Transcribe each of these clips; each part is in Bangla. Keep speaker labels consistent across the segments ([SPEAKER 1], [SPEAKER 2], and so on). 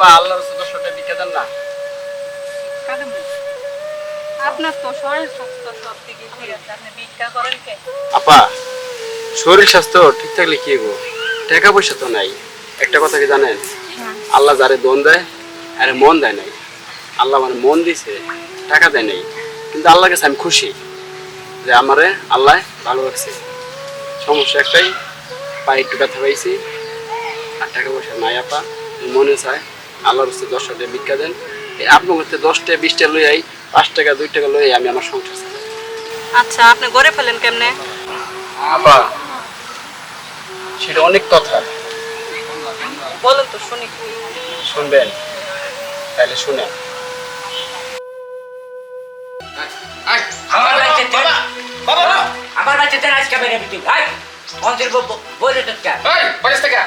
[SPEAKER 1] আপা আল্লাহর রাস্তায় দশ টাকা বিকে দেন না।
[SPEAKER 2] আপনার তো শরীর স্বাস্থ্য সব দিকে ঠিক আছে আপনি ভিক্ষা করেন কে?
[SPEAKER 1] আপা শরীর স্বাস্থ্য ঠিক থাকলে কি গো? টাকা পয়সা তো নাই। একটা কথা কি জানেন? আল্লাহ যারে দন দেয় আরে মন দেয় নাই। আল্লাহ মানে মন দিছে টাকা দেয় নাই। কিন্তু আল্লাহর কাছে আমি খুশি যে আমারে আল্লাহ ভালো রাখছে। সমস্যা একটাই পায়ে একটু ব্যথা পাইছি আর টাকা পয়সা নাই আপা মনে চায় আল্লাহর হচ্ছে দশ টাকা ভিক্ষা দেন। এই আপনার মধ্যে দশটা বিশটা লই আই পাঁচ টাকা দুই টাকা লই আমি আমার সংসার
[SPEAKER 2] আচ্ছা আপনি গড়ে ফেলেন কেমনে?
[SPEAKER 1] সেটা অনেক কথা।
[SPEAKER 2] বলেন তো শুনি।
[SPEAKER 1] শুনবেন তাহলে শুনে
[SPEAKER 3] আমার বাড়িতে বাবা বাবা আমার বাড়িতে তেল আজকে ভাই বলে তো
[SPEAKER 4] এই থেকে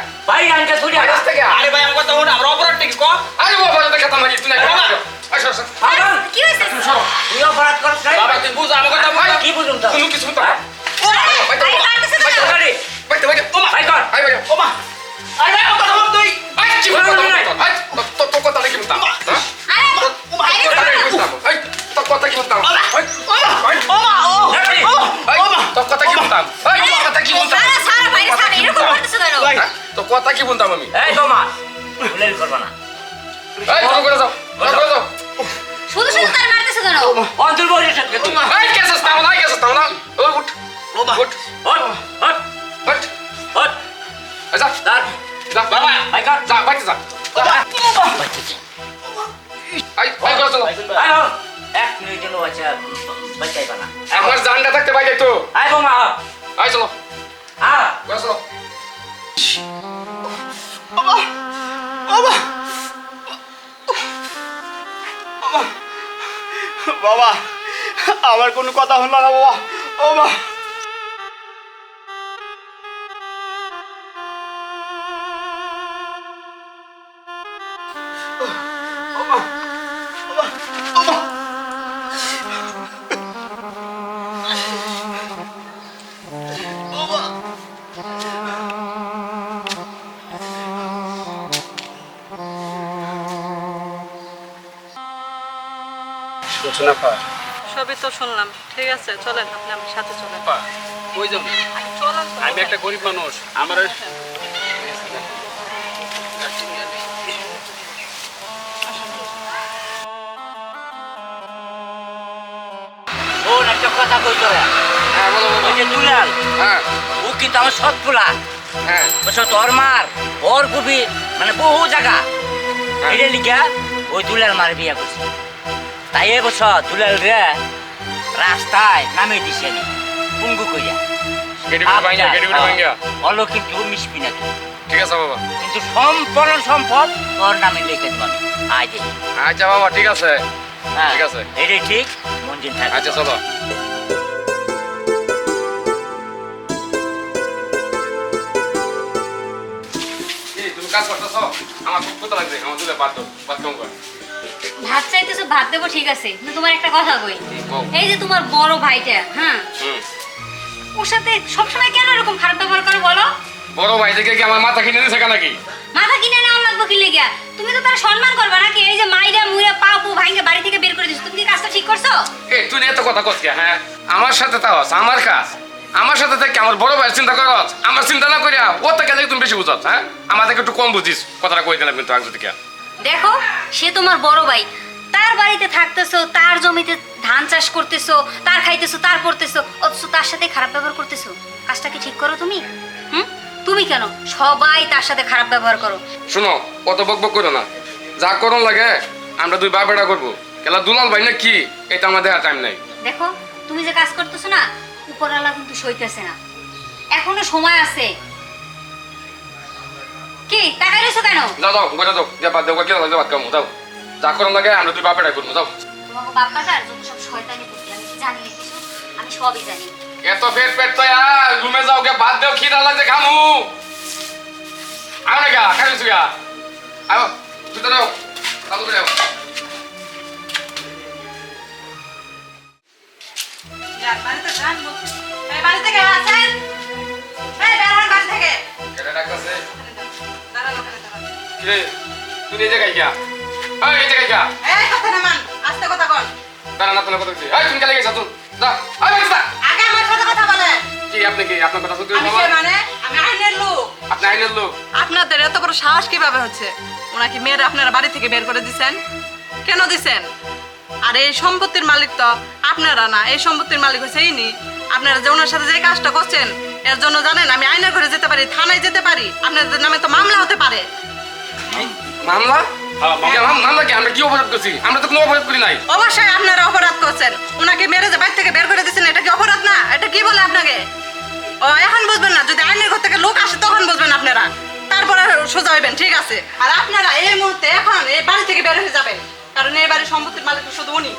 [SPEAKER 5] কি
[SPEAKER 4] বলতাম আমি?
[SPEAKER 3] এই তোমার। ভুলের করবা না।
[SPEAKER 4] এই তুমি করে যাও। করে যাও।
[SPEAKER 6] শুধু শুধু তার মারতেছো কেন?
[SPEAKER 3] অন্তর বলে সত্যি তুই
[SPEAKER 4] এই কেসস তাও না কেসস তাও না। ও উঠ।
[SPEAKER 5] ওমা।
[SPEAKER 4] উঠ।
[SPEAKER 3] হট হট
[SPEAKER 4] উঠ।
[SPEAKER 3] হট
[SPEAKER 4] আচ্ছা
[SPEAKER 3] দাঁড়
[SPEAKER 4] যা। বাবা।
[SPEAKER 3] ভাই কর
[SPEAKER 4] যা। বাইতে যা। আই আই করে চলো।
[SPEAKER 3] আই এক মিনিট জন্য আচ্ছা বাঁচাইবা না।
[SPEAKER 4] আমার জানটা থাকতে বাইরে তো
[SPEAKER 3] আই বোমা।
[SPEAKER 4] আই চলো।
[SPEAKER 5] বাবা আমার কোনো কথা হলো না বাবা। ওমা
[SPEAKER 1] আপা
[SPEAKER 2] সবই তো শুনলাম। ঠিক আছে চলেন আপনি আমার সাথে চলেন।
[SPEAKER 1] আপা ওই যাব
[SPEAKER 2] চলেন
[SPEAKER 1] আমি একটা গরিব মানুষ আমার
[SPEAKER 3] কথা
[SPEAKER 4] হ্যাঁ বলো
[SPEAKER 3] ওই যে দুলাল
[SPEAKER 4] হ্যাঁ।
[SPEAKER 3] ও কিন্তু আমার সৎ পোলা
[SPEAKER 4] হ্যাঁ।
[SPEAKER 3] বছর তোর মার ওর কবি মানে বহু জায়গা।
[SPEAKER 4] হ্যাঁ।
[SPEAKER 3] এটা লিখা ওই দুলাল মার বিয়া করছে। তাই এ বছর দুলাল রে রাস্তায় নামে দিছে আমি পুঙ্গু কইয়া। অলো কিন্তু মিশবি না তুই
[SPEAKER 4] ঠিক আছে বাবা।
[SPEAKER 3] কিন্তু সম্পূর্ণ সম্পদ তোর নামে লিখে দেব আমি আয়
[SPEAKER 4] আচ্ছা বাবা ঠিক আছে। ঠিক আছে।
[SPEAKER 3] এটাই ঠিক মঞ্জিন থাক।
[SPEAKER 4] আচ্ছা চলো। কাজ করতেছো? আমার খুব ক্ষুধা লাগছে। আমার ভাত দাও ভাত কম কর
[SPEAKER 6] ভাত চাইতেছো ভাত দেবো ঠিক আছে। কিন্তু তোমার একটা কথা কই। এই যে তোমার বড় ভাইটা হ্যাঁ? ওর সাথে সবসময় কেন এরকম খারাপ ব্যবহার করে বলো?
[SPEAKER 4] বড় ভাই থেকে কি আমার মাথা কিনে দিয়েছে নাকি?
[SPEAKER 6] মাথা কিনে নেওয়া লাগবো কি লেগে তুমি তো তার সম্মান করবা নাকি? এই যে মাইরা মুইরা পা পু ভাইকে বাড়ি থেকে বের করে দিছো। তুমি কি কাজটা ঠিক করছ?
[SPEAKER 4] এ তুই এত কথা করছিস হ্যাঁ? আমার সাথে তাও আমার কাজ। আমার সাথে থেকে আমার বড় ভাইয়ের চিন্তা করছ আমার চিন্তা না করিয়া ও থেকে তুমি বেশি বুঝছ হ্যাঁ? আমাদেরকে একটু কম বুঝিস কথাটা কই দিলাম কিন্তু আগে থেকে
[SPEAKER 6] দেখো সে তোমার বড় ভাই। তার বাড়িতে থাকতেছো তার জমিতে ধান চাষ করতেছো তার খাইতেছো তার পড়তেছো অথচ তার সাথে খারাপ ব্যবহার করতেছো। কাজটা কি ঠিক করো তুমি? হুম? তুমি কেন? সবাই তার সাথে খারাপ ব্যবহার করো।
[SPEAKER 4] শোনো কত বক বক করো না। যা করুন লাগে আমরা দুই বাপ বেটা করব। খেলা দুলাল ভাই না কি এটা আমাদের আর টাইম নাই।
[SPEAKER 6] দেখো তুমি যে কাজ করতেছো না উপরওয়ালা কিন্তু সইতেছে না। এখনও সময় আছে। কি টাকা কেন?
[SPEAKER 4] যাও যাও ঘরে যাও। যে বাদ বাদ কামো যাও। যা করুন লাগে আমরা দুই বাপ করব যাও।
[SPEAKER 6] তোমাকে বাপ্পাটার যত সব শয়তানি বুদ্ধি আমি জানি না কিছু? আমি সবই জানি।
[SPEAKER 4] এত পেট পেট তো রুমে যাও গে বাদ দেও খিদা লাগছে খামু। না গা খাবি সুগা আও ভিতরে যাও চালু করে যাও
[SPEAKER 2] বাড়িতে যান, বলছি। এই বাড়ি থেকে আসেন। এই বের হন বাড়ি থেকে।
[SPEAKER 4] কেটে ডাকতেছে? তুই এই জায়গায় গিয়া এই এই জায়গায় গিয়া
[SPEAKER 2] এই কথা না মান আস্তে কথা বল
[SPEAKER 4] দাঁড়া না তোলা কথা বলছি এই তুমি গেলে গেছা তুই যা এই বাচ্চা যা।
[SPEAKER 2] আগে আমার সাথে কথা বলেন
[SPEAKER 4] কি আপনি কি? আপনার কথা শুনতে
[SPEAKER 2] আমি মানে? আমি আইনের লোক।
[SPEAKER 4] আপনি আইনের লোক।
[SPEAKER 2] আপনাদের এত বড় সাহস কীভাবে হচ্ছে? ওনাকে মেয়েরা আপনারা বাড়ি থেকে বের করে দিছেন? কেন দিছেন? আর এই সম্পত্তির মালিক তো আপনারা না। এই সম্পত্তির মালিক হচ্ছে ইনি। আপনারা যে ওনার সাথে যে কাজটা করছেন এর জন্য জানেন আমি আইনের ঘরে যেতে পারি থানায় যেতে পারি। আপনাদের নামে তো মামলা হতে পারে।
[SPEAKER 4] মামলা? মামলা। কি? আমরা কি অপরাধ করছি? আমরা তো কোনো অপরাধ করি নাই।
[SPEAKER 2] অবশ্যই আপনারা অপরাধ করছেন। ওনাকে মেরে যে বাড়ি থেকে বের করে দিচ্ছেন এটা কি অপরাধ না? এটা কি বলে আপনাকে? ও এখন বুঝবেন না যদি আইনের ঘর থেকে লোক আসে তখন বুঝবেন আপনারা। তারপরে সোজা হইবেন ঠিক আছে। আর আপনারা এই মুহূর্তে এখন এই বাড়ি থেকে বের হয়ে যাবেন। কারণ এই বাড়ির সম্পত্তির মালিক শুধু উনি।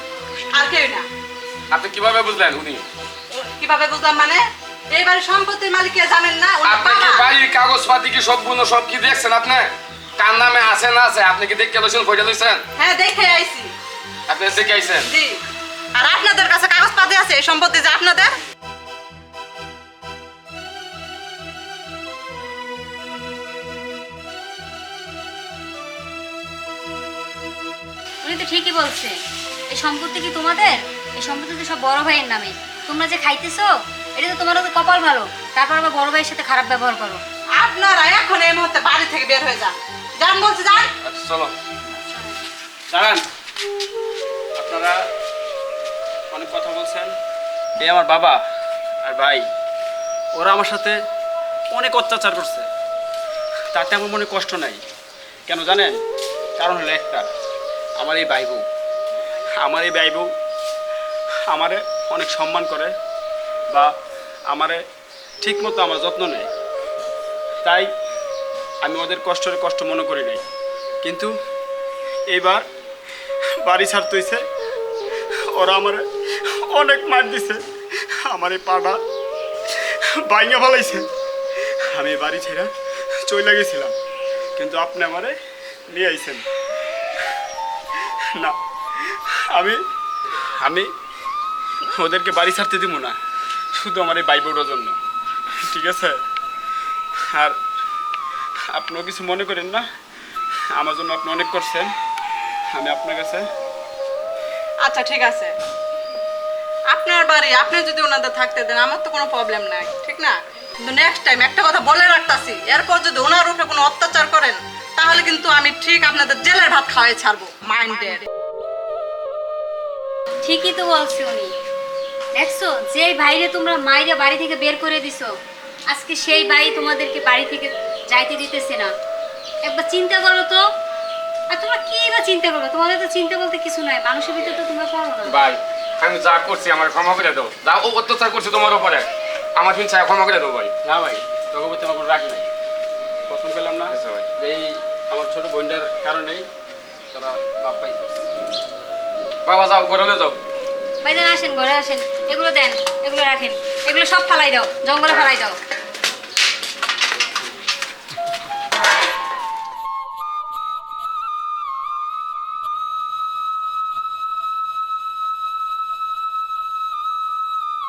[SPEAKER 2] আর কেউ না।
[SPEAKER 4] আপনি কীভাবে বুঝলেন উনি?
[SPEAKER 2] কীভাবে বুঝলাম মানে? এই বাড়ির সম্পত্তির মালিক কে জানেন না।
[SPEAKER 4] বাড়ির কাগজপাতি কি সবগুলো সব কি দেখছেন আপনি? কার নামে আছে না আছে? আপনি কি দেখে লইছেন কইটা লইছেন?
[SPEAKER 2] হ্যাঁ দেখে আইছি।
[SPEAKER 4] আপনি দেখে আইছেন
[SPEAKER 2] জি। আর আপনাদের কাছে কাগজপাতি আছে এই সম্পত্তি যে আপনাদের?
[SPEAKER 6] উনি তো ঠিকই বলছে। এই সম্পত্তি কি তোমাদের? এই সম্পত্তি তো সব বড় ভাইয়ের নামে। তোমরা যে খাইতেছো এটা তো তোমার তো কপাল ভালো। তারপর আবার বড় ভাইয়ের সাথে খারাপ ব্যবহার করো।
[SPEAKER 2] আপনারা এখন এই মুহূর্তে বাড়ি থেকে বের হয়ে যান। যান, বলছে, যান।
[SPEAKER 4] আচ্ছা চলো।
[SPEAKER 1] দাঁড়ান। আপনারা অনেক কথা বলছেন। এই আমার বাবা আর ভাই, ওরা আমার সাথে অনেক অত্যাচার করছে। তাতে আমার মনে কষ্ট নাই। কেন জানেন? কারণ হলো একটা, আমার এই ভাই বউ। আমার এই ভাই বউ আমারে অনেক সম্মান করে বা আমারে ঠিক মতো আমার যত্ন নেয়। তাই আমি ওদের কষ্টের কষ্ট মনে করি নাই। কিন্তু এইবার বাড়ি ছাড়তে হয়েছে ওরা আমার অনেক মার দিছে। আমার এই পাটা বাইঙে ফেলাইছে। আমি বাড়ি ছেড়ে চলে গেছিলাম। কিন্তু আপনি আমারে নিয়ে আইছেন। না, আমি আমি ওদেরকে বাড়ি ছাড়তে দিব না। শুধু আমার এই বাইবুটার জন্য। ঠিক আছে? আর আপনিও কিছু মনে করেন না? আমার জন্য আপনি অনেক করছেন। আমি আপনার কাছে
[SPEAKER 2] আচ্ছা ঠিক আছে। আপনার বাড়ি আপনি যদি ওনাদের থাকতে দেন আমার তো কোনো প্রবলেম নাই ঠিক না? কিন্তু নেক্সট টাইম একটা কথা বলে রাখতাছি এরপর যদি ওনার উপরে কোনো অত্যাচার করেন তাহলে কিন্তু আমি ঠিক আপনাদের জেলের ভাত খাওয়াই ছাড়বো মাইন্ডেড
[SPEAKER 6] ঠিকই তো বলছে উনি। দেখছ যেই ভাইরে তোমরা মাইরে বাড়ি থেকে বের করে দিছো আজকে সেই ভাই তোমাদেরকে বাড়ি থেকে যাইতে দিতেছে না। একবার চিন্তা করো তো। আর তোমরা কি বা চিন্তা করবে তোমাদের তো চিন্তা বলতে কিছু নাই। মানুষের ভিতরে তো তোমরা করো না।
[SPEAKER 4] ভাই আমি যা করছি আমার ক্ষমা করে দাও। যা ও অত্যাচার করছে তোমার উপরে আমার কিন্তু চাই ক্ষমা করে দাও ভাই।
[SPEAKER 1] না ভাই তোকে প্রতি আমার রাগ নাই। প্রথম পেলাম না।
[SPEAKER 4] ভাই।
[SPEAKER 1] এই আমার ছোট বোনটার কারণেই তোরা বাপ পাই
[SPEAKER 4] বাবা যাও ঘরে যাও।
[SPEAKER 6] ভাইজান আসেন ঘরে আসেন। এগুলো দেন এগুলো রাখেন। এগুলো সব ফালাই দাও জঙ্গলে ফালাই দাও।